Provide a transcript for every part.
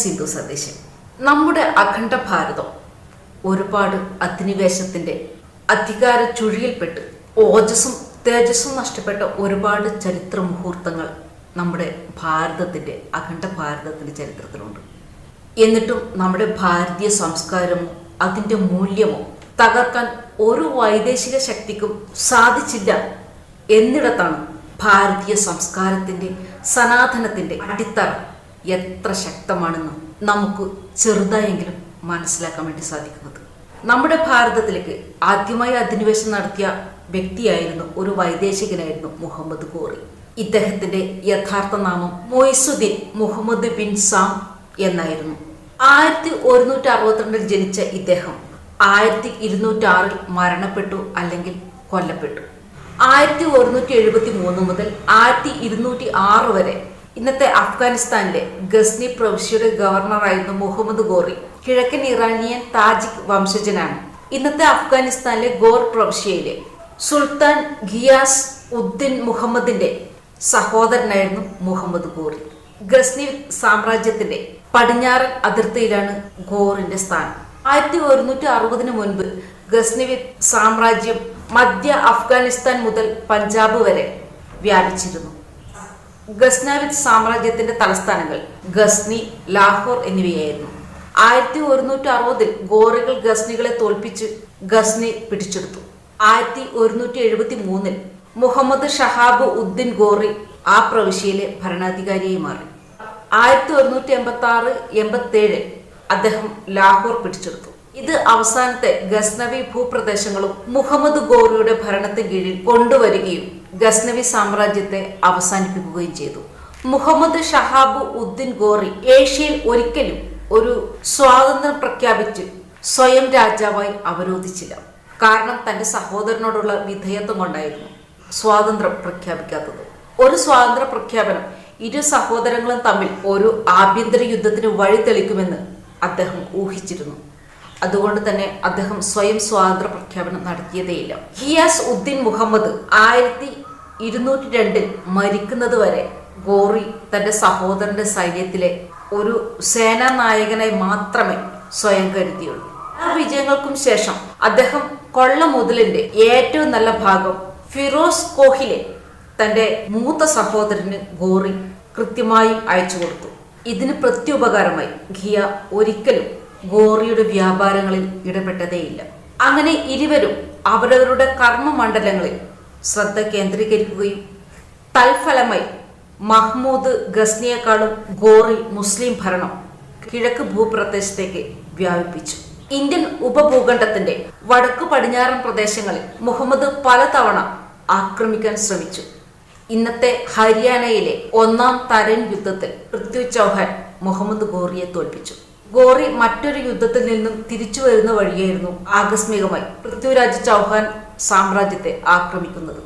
സിന്ധു സതീശൻ. നമ്മുടെ അഖണ്ഡ ഭാരതം ഒരുപാട് അധിനിവേശത്തിന്റെ അധികാര ചുഴിയിൽപ്പെട്ട് ഓജസ്സും തേജസ്സും നഷ്ടപ്പെട്ട ഒരുപാട് ചരിത്ര മുഹൂർത്തങ്ങൾ നമ്മുടെ ഭാരതത്തിന്റെ അഖണ്ഡ ഭാരതത്തിന്റെ ചരിത്രത്തിലുണ്ട്. എന്നിട്ടും നമ്മുടെ ഭാരതീയ സംസ്കാരമോ അതിന്റെ മൂല്യമോ തകർക്കാൻ ഒരു വൈദേശിക ശക്തിക്കും സാധിച്ചില്ല എന്നിടത്താണ് ഭാരതീയ സംസ്കാരത്തിന്റെ സനാതനത്തിന്റെ അടിത്തറ എത്ര ശക്തമാണെന്ന് നമുക്ക് ചെറുതായെങ്കിലും മനസ്സിലാക്കാൻ വേണ്ടി സാധിക്കുന്നത്. നമ്മുടെ ഭാരതത്തിലേക്ക് ആദ്യമായി അധിനിവേശം നടത്തിയ വ്യക്തിയായിരുന്നു ഒരു വൈദേശികനായിരുന്നു മുഹമ്മദ് ഗോറി ഇദ്ദേഹത്തിന്റെ യഥാർത്ഥ നാമം മൊയ്സുദ്ദീൻ മുഹമ്മദ് ബിൻ സാം എന്നായിരുന്നു. ആയിരത്തി ഒരുന്നൂറ്റി അറുപത്തിരണ്ടിൽ ജനിച്ച ഇദ്ദേഹം ആയിരത്തി ഇരുന്നൂറ്റി ആറിൽ മരണപ്പെട്ടു അല്ലെങ്കിൽ കൊല്ലപ്പെട്ടു. ആയിരത്തി ഒരുന്നൂറ്റി എഴുപത്തി മൂന്ന് മുതൽ ആയിരത്തി ഇരുന്നൂറ്റി ആറ് വരെ ഇന്നത്തെ അഫ്ഗാനിസ്ഥാനിലെ ഗസ്നി പ്രവിശ്യയുടെ ഗവർണറായിരുന്നു മുഹമ്മദ് ഗോറി. കിഴക്കൻ ഇറാനിയൻ താജിക് വംശജനാണ്. ഇന്നത്തെ അഫ്ഗാനിസ്ഥാനിലെ ഗോർ പ്രവിശ്യയിലെ സുൽത്താൻ ഗിയാസ് ഉദ്ദീൻ മുഹമ്മദിന്റെ സഹോദരനായിരുന്നു മുഹമ്മദ് ഗോറി. ഗസ്നി സാമ്രാജ്യത്തിന്റെ പടിഞ്ഞാറൻ അതിർത്തിയിലാണ് ഗോറിന്റെ സ്ഥാനം. ആയിരത്തി ഒരുന്നൂറ്റി അറുപതിന് മുൻപ് ഗസ്നിവി സാമ്രാജ്യം മധ്യ അഫ്ഗാനിസ്ഥാൻ മുതൽ പഞ്ചാബ് വരെ വ്യാപിച്ചിരുന്നു. ഗസ്നാവിദ് സാമ്രാജ്യത്തിന്റെ തലസ്ഥാനങ്ങൾ ഗസ്നി ലാഹോർ എന്നിവയായിരുന്നു. ആയിരത്തി ഒരുന്നൂറ്റി അറുപതിൽ ഗോറികൾ ഗസ്നികളെ തോൽപ്പിച്ച് ഗസ്നി പിടിച്ചെടുത്തു. ആയിരത്തി ഒരുന്നൂറ്റി എഴുപത്തി മൂന്നിൽ മുഹമ്മദ് ഷഹാബ് ഉദ്ദിൻ ഗോറി ആ പ്രവിശ്യയിലെ ഭരണാധികാരിയായി മാറി. ആയിരത്തി ഒരുന്നൂറ്റി എൺപത്തി ആറ് എൺപത്തി അദ്ദേഹം ലാഹോർ പിടിച്ചെടുത്തു. ഇത് അവസാനത്തെ ഗസ്നവി ഭൂപ്രദേശങ്ങളും മുഹമ്മദ് ഗോറിയുടെ ഭരണത്തിന് കീഴിൽ കൊണ്ടുവരികയും ഗസ്നവി സാമ്രാജ്യത്തെ അവസാനിപ്പിക്കുകയും ചെയ്തു. മുഹമ്മദ് ഷഹാബ് ഉദ്ദിൻ ഗോറി ഏഷ്യയിൽ ഒരിക്കലും ഒരു സ്വാതന്ത്ര്യം പ്രഖ്യാപിച്ച് സ്വയം രാജാവായി അവരോധിച്ചില്ല. കാരണം തന്റെ സഹോദരനോടുള്ള വിധേയത്വം കൊണ്ടായിരുന്നു സ്വാതന്ത്ര്യം പ്രഖ്യാപിക്കാത്തത്. ഒരു സ്വാതന്ത്ര്യ പ്രഖ്യാപനം ഇരു സഹോദരങ്ങളും തമ്മിൽ ഒരു ആഭ്യന്തര യുദ്ധത്തിന് വഴി തെളിക്കുമെന്ന് അദ്ദേഹം ഊഹിച്ചിരുന്നു. അതുകൊണ്ട് തന്നെ അദ്ദേഹം സ്വയം സ്വാതന്ത്ര്യ പ്രഖ്യാപനം നടത്തിയതേയില്ല. ഹിയാസ് ഉദ്ദീൻ മുഹമ്മദ് ആയിരത്തി ഇരുന്നൂറ്റി രണ്ടിൽ മരിക്കുന്നത് വരെ ഗോറി തന്റെ സഹോദരന്റെ സൈന്യത്തിലെ ഒരു സേനാ നായകനായി മാത്രമേ സ്വയം കരുതിയുള്ളൂ. ആ വിജയങ്ങൾക്കും ശേഷം അദ്ദേഹം കൊള്ള മുതലിന്റെ ഏറ്റവും നല്ല ഭാഗം ഫിറോസ് കോഹിലെ തന്റെ മൂത്ത സഹോദരന് ഗോറി കൃത്യമായി അയച്ചു കൊടുത്തു ഇതിന് പ്രത്യുപകാരമായി ഖിയ ഒരിക്കലും ഗോറിയുടെ വ്യാപാരങ്ങളിൽ ഇടപെട്ടതേയില്ല അങ്ങനെ ഇരുവരും അവരവരുടെ കർമ്മമണ്ഡലങ്ങളിൽ ശ്രദ്ധ കേന്ദ്രീകരിക്കുകയും തൽഫലമായി മഹ്മൂദ് ഗസ്നിയേക്കാളും ഗോറി മുസ്ലിം ഭരണം കിഴക്ക് ഭൂപ്രദേശത്തേക്ക് വ്യാപിപ്പിച്ചു. ഇന്ത്യൻ ഉപഭൂഖണ്ഡത്തിന്റെ വടക്കു പടിഞ്ഞാറൻ പ്രദേശങ്ങളിൽ മുഹമ്മദ് പലതവണ ആക്രമിക്കാൻ ശ്രമിച്ചു. ഇന്നത്തെ ഹരിയാനയിലെ ഒന്നാം തരൻ യുദ്ധത്തിൽ പൃഥ്വി ചൗഹാൻ മുഹമ്മദ് ഗോറിയെ തോൽപ്പിച്ചു. ഗോറി മറ്റൊരു യുദ്ധത്തിൽ നിന്നും തിരിച്ചു വരുന്ന വഴിയായിരുന്നു ആകസ്മികമായി പൃഥ്വിരാജ് ചൗഹാൻ സാമ്രാജ്യത്തെ ആക്രമിക്കുന്നത്.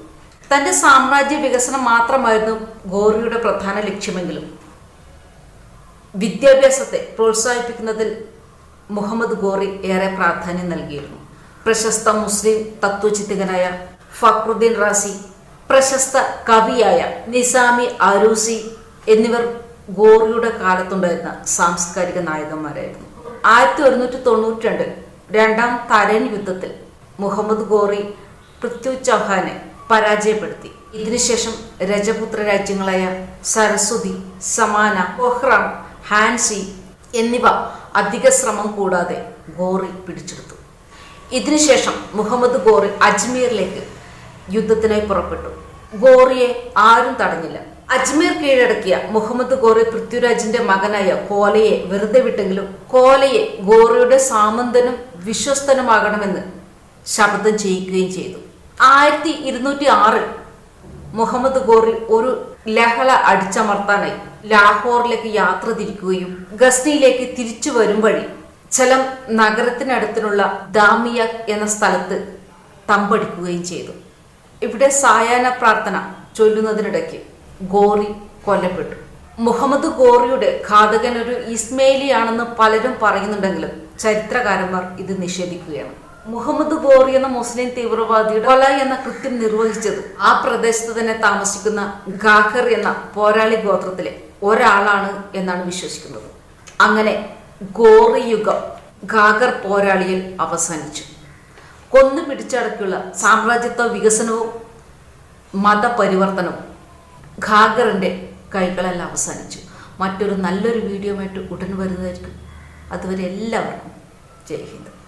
തന്റെ സാമ്രാജ്യ വികസനം മാത്രമായിരുന്നു ഗോറിയുടെ പ്രധാന ലക്ഷ്യമെങ്കിലും. വിദ്യാഭ്യാസത്തെ പ്രോത്സാഹിപ്പിക്കുന്നതിൽ മുഹമ്മദ് ഗോറി ഏറെ പ്രാധാന്യം നൽകിയിരുന്നു. പ്രശസ്ത മുസ്ലിം തത്വചിന്തകനായ ഫക്രുദ്ദീൻ റാസി പ്രശസ്ത കവിയായ നിസാമി ആരൂസി എന്നിവർ ഗോറിയുടെ കാലത്തുണ്ടായിരുന്ന സാംസ്കാരിക നായകന്മാരായിരുന്നു. ആയിരത്തി ഒരുന്നൂറ്റി തൊണ്ണൂറ്റി രണ്ടിൽ രണ്ടാം തരൻ യുദ്ധത്തിൽ മുഹമ്മദ് ഗോറി പൃഥ്വി ചൗഹാനെ പരാജയപ്പെടുത്തി. ഇതിനുശേഷം രജപുത്ര രാജ്യങ്ങളായ സരസ്വതി സമാന ഒഹ്റാം ഹാൻസി എന്നിവ അധിക ശ്രമം കൂടാതെ ഗോറി പിടിച്ചെടുത്തു. ഇതിനുശേഷം മുഹമ്മദ് ഗോറി അജ്മീറിലേക്ക് യുദ്ധത്തിനായി പുറപ്പെട്ടു. ഗോറിയെ ആരും തടഞ്ഞില്ല. അജ്മീർ കീഴടക്കിയ മുഹമ്മദ് ഗോറി പൃഥ്വിരാജിന്റെ മകനായ കോലയെ വെറുതെ വിട്ടെങ്കിലും കോലയെ ഗോറിയുടെ സാമന്തനും വിശ്വസ്തനുമാകണമെന്ന് ശബ്ദം ചെയ്യിക്കുകയും ചെയ്തു. ആയിരത്തി ഇരുന്നൂറ്റി ആറിൽ മുഹമ്മദ് ഗോറി ഒരു ലഹള അടിച്ചമർത്താനായി ലാഹോറിലേക്ക് യാത്ര തിരിക്കുകയും ഗസ്നിയിലേക്ക് തിരിച്ചു വരും വഴി ചലം നഗരത്തിനടുത്തുള്ള ദാമിയ എന്ന സ്ഥലത്ത് തമ്പടിക്കുകയും ചെയ്തു. ഇവിടെ സായാഹ്ന പ്രാർത്ഥന ചൊല്ലുന്നതിനിടയ്ക്ക് ഗോറി കൊല്ലപ്പെട്ടു. മുഹമ്മദ് ഗോറിയുടെ ഘാതകൻ ഒരു ഇസ്മേലിയാണെന്ന് പലരും പറയുന്നുണ്ടെങ്കിലും ചരിത്രകാരന്മാർ ഇത് നിഷേധിക്കുകയാണ്. മുഹമ്മദ് ഗോറി എന്ന മുസ്ലിം തീവ്രവാദിയുടെ കൊല എന്ന കൃത്യം നിർവഹിച്ചത് ആ പ്രദേശത്ത് തന്നെ താമസിക്കുന്ന ഖാഖർ എന്ന പോരാളി ഗോത്രത്തിലെ ഒരാളാണ് എന്നാണ് വിശ്വസിക്കുന്നത്. അങ്ങനെ ഗോറി യുഗം ഖാഖർ പോരാളിയിൽ അവസാനിച്ചു. കൊന്നു പിടിച്ചടക്കിയുള്ള സാമ്രാജ്യത്വ വികസനവും മതപരിവർത്തനവും ഖാഗറിന്റെ കൈകളെല്ലാം അവസാനിച്ചു. മറ്റൊരു നല്ലൊരു വീഡിയോ ആയിട്ട് ഉടൻ വരുന്നതായിരിക്കും. അതുവരെ എല്ലാവർക്കും ജയ് ഹിന്ദ്.